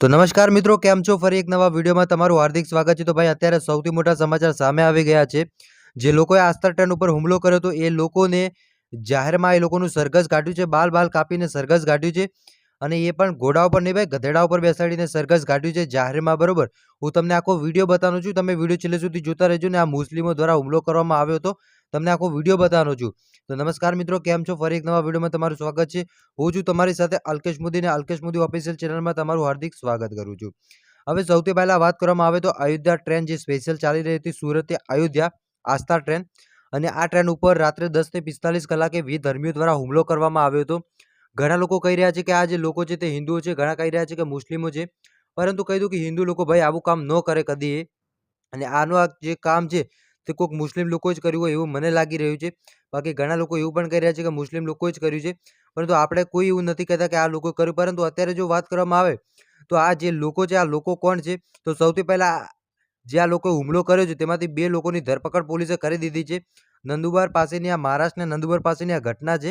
તો નમસ્કાર મિત્રો, કેમ છો? ફરી એક નવા વિડીયોમાં તમારું હાર્દિક સ્વાગત છે. તો ભાઈ, અત્યારે સૌથી મોટા સમાચાર સામે આવી ગયા છે. જે લોકોએ આસ્થા ટ્રેન ઉપર હુમલો કર્યો હતો, એ લોકોને જાહેરમાં એ લોકોનું સરઘસ કાઢ્યું છે. બાલ બાલ કાપીને સરઘસ કાઢ્યું છે. અને એ પણ ઘોડા ઉપર નહીં ભાઈ ગધેડા ઉપર બેસાડીને સરઘસ કાઢ્યું છે જાહેરમાં, બરોબર? હું તમને આખો વીડિયો બતાવું છું. તમે વીડિયો છેલ્લે સુધી જોતા રહેજો ને આ મુસ્લિમો દ્વારા હુમલો કરવામાં આવ્યો હતો. તમને આખો વીડિયો બતાવવાનો છું. તો નમસ્કાર મિત્રો, કેમ છો? ફરી એક નવા વિડીયોમાં તમારું સ્વાગત છે. હું છું તમારી સાથે અલ્કેશ મોદી અને અલ્કેશ મોદી ઓફિશિયલ ચેનલમાં તમારું હાર્દિક સ્વાગત કરું છું. હવે સૌથી પહેલાં વાત કરવામાં આવે તો અયોધ્યા ટ્રેન જે સ્પેશિયલ ચાલી રહી હતી સુરતથી અયોધ્યા, આસ્થા ટ્રેન. અને આ ટ્રેન ઉપર રાત્રે દસથી પિસ્તાલીસ કલાકે વી ધર્મીઓ દ્વારા હુમલો કરવામાં આવ્યો હતો. ઘણા લોકો કહી રહ્યા છે કે આ જે લોકો છે તે હિન્દુઓ છે, ઘણા કહી રહ્યા છે કે મુસ્લિમો છે. પરંતુ કહી દઉં કે હિન્દુ લોકો ભાઈ આવું કામ ન કરે કદી અને આનું આ જે કામ છે તે કોઈક મુસ્લિમ લોકો જ કર્યું હોય એવું મને લાગી રહ્યું છે. બાકી ઘણા લોકો એવું પણ કહી રહ્યા છે કે મુસ્લિમ લોકોએ જ કર્યું છે. પરંતુ આપણે કોઈ એવું નથી કહેતા કે આ લોકો કર્યું. પરંતુ અત્યારે જો વાત કરવામાં આવે તો આ જે લોકો છે, આ લોકો કોણ છે? તો સૌથી પહેલાં જે આ લોકોએ હુમલો કર્યો છે તેમાંથી બે લોકોની ધરપકડ પોલીસે કરી દીધી છે. નંદુબાર પાસેની આ મહારાષ્ટ્રના નંદુબાર પાસેની આ ઘટના છે.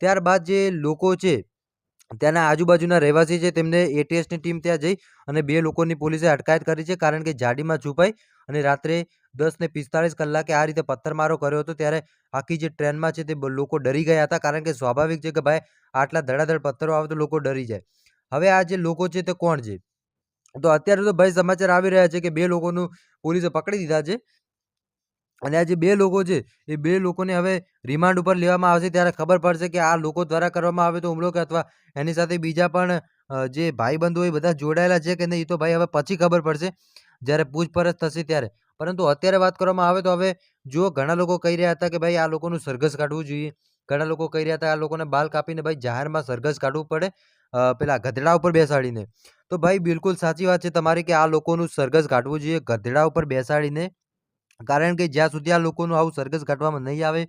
ત્યારબાદ જે લોકો છે, ત્યાંના આજુબાજુના રહેવાસી છે, તેમને એટીએસની ટીમ ત્યાં જઈ અને બે લોકોની પોલીસે અટકાયત કરી છે, કારણ કે જાડીમાં છુપાઈ અને રાત્રે દસ ને પિસ્તાળીસ કલાકે આ રીતે પથ્થરમારો કર્યો હતો, ત્યારે આખી જે ટ્રેનમાં છે તે લોકો ડરી ગયા હતા, કારણ કે સ્વાભાવિક છે કે ભાઈ આટલા ધડાધડ પથ્થરો આવે તો લોકો ડરી જાય. હવે આ જે લોકો છે તે કોણ છે? તો અત્યારે તો ભાઈ સમાચાર આવી રહ્યા છે કે બે લોકોનું પોલીસે પકડી દીધા છે અને આ જે બે લોકો છે, એ બે લોકોને હવે રિમાન્ડ ઉપર લેવામાં આવશે ત્યારે ખબર પડશે કે આ લોકો દ્વારા કરવામાં આવે તો હુમલો કે અથવા એની સાથે બીજા પણ જે ભાઈબંધો એ બધા જોડાયેલા છે કે નહીં એ તો ભાઈ હવે પછી ખબર પડશે, જ્યારે પૂછપરછ થશે ત્યારે. પરંતુ અત્યારે વાત કરવામાં આવે તો હવે જો ઘણા લોકો કહી રહ્યા હતા કે ભાઈ આ લોકોનું સરઘસ કાઢવું જોઈએ, ઘણા લોકો કહી રહ્યા હતા આ લોકોને બાલ કાપીને ભાઈ જાહેરમાં સરઘસ કાઢવું પડે પેલા ગધેડા ઉપર બેસાડીને. તો ભાઈ બિલકુલ સાચી વાત છે તમારી કે આ લોકોનું સરઘસ કાઢવું જોઈએ ગધેડા ઉપર બેસાડીને કારણ કે જ્યાં સુધી આ લોકોનું આવું સરઘસ ઘટવામાં નહીં આવે,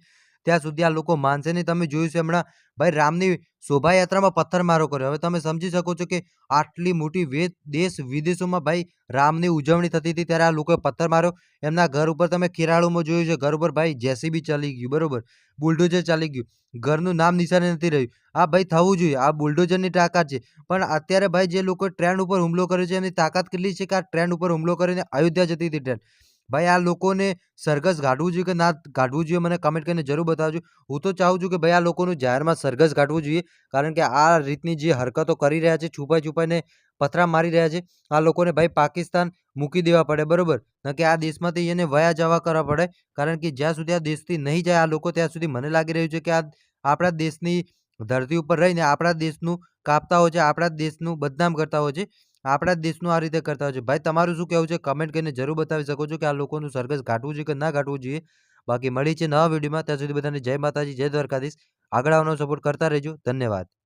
ત્યાં સુધી આ લોકો માનશે નહીં. તમે જોયું છે હમણાં, ભાઈ રામની શોભાયાત્રામાં પથ્થરમારો કર્યો. હવે તમે સમજી શકો છો કે આટલી મોટી દેશ વિદેશોમાં ભાઈ રામની ઉજવણી થતી હતી ત્યારે આ લોકોએ પથ્થર માર્યો. એમના ઘર ઉપર તમે ખેરાળુમાં જોયું છે, ઘર ઉપર ભાઈ જેસીબી ચાલી ગયું, બરોબર? બુલડોઝર ચાલી ગયું. ઘરનું નામ નિશાને નથી રહ્યું. આ ભાઈ થવું જોઈએ. આ બુલડોઝરની તાકાત છે. પણ અત્યારે ભાઈ જે લોકો ટ્રેન ઉપર હુમલો કર્યો છે એની તાકાત કેટલી છે કે આ ટ્રેન ઉપર હુમલો કરીને અયોધ્યા જતી હતી ટ્રેન? ભાઈ, આ લોકોને સરઘસ કાઢવું જોઈએ કે ના કાઢવું જોઈએ? મને કમેન્ટ કરીને જરૂર બતાવજો. હું તો ચાહું છું કે ભાઈ, આ લોકોનું જાહેરમાં સરઘસ કાઢવું જોઈએ. કારણ કે આ રીતની જે હરકતો કરી રહ્યા છે, છુપાઈ છુપાઈને પથરા મારી રહ્યા છે, આ લોકોને ભાઈ પાકિસ્તાન મૂકી દેવા પડે, બરોબર? ન કે આ દેશમાંથી એને વયા જવા કરવા પડે. કારણ કે જ્યાં સુધી આ દેશથી નહીં જાય, આ લોકો ત્યાં સુધી મને લાગી રહ્યું છે કે આ આપણા દેશની ધરતી ઉપર રહીને આપણા દેશનું કાપતા હોય છે, આપણા દેશનું બદનામ કરતા હોય છે. આપણા દેશનું આ રીતે કરતા હોય છે. ભાઈ, તમારું શું કહેવું છે? કમેન્ટ કરીને જરૂર બતાવી શકો છો કે આ લોકોનું સરઘસ કાઢવું જોઈએ કે ના કાઢવું જોઈએ? બાકી મળી છે નવા વિડીયોમાં. ત્યાં સુધી બધાને જય માતાજી, જય દ્વારકાધીશ. આગળ આવવાનો સપોર્ટ કરતા રહેજો. ધન્યવાદ.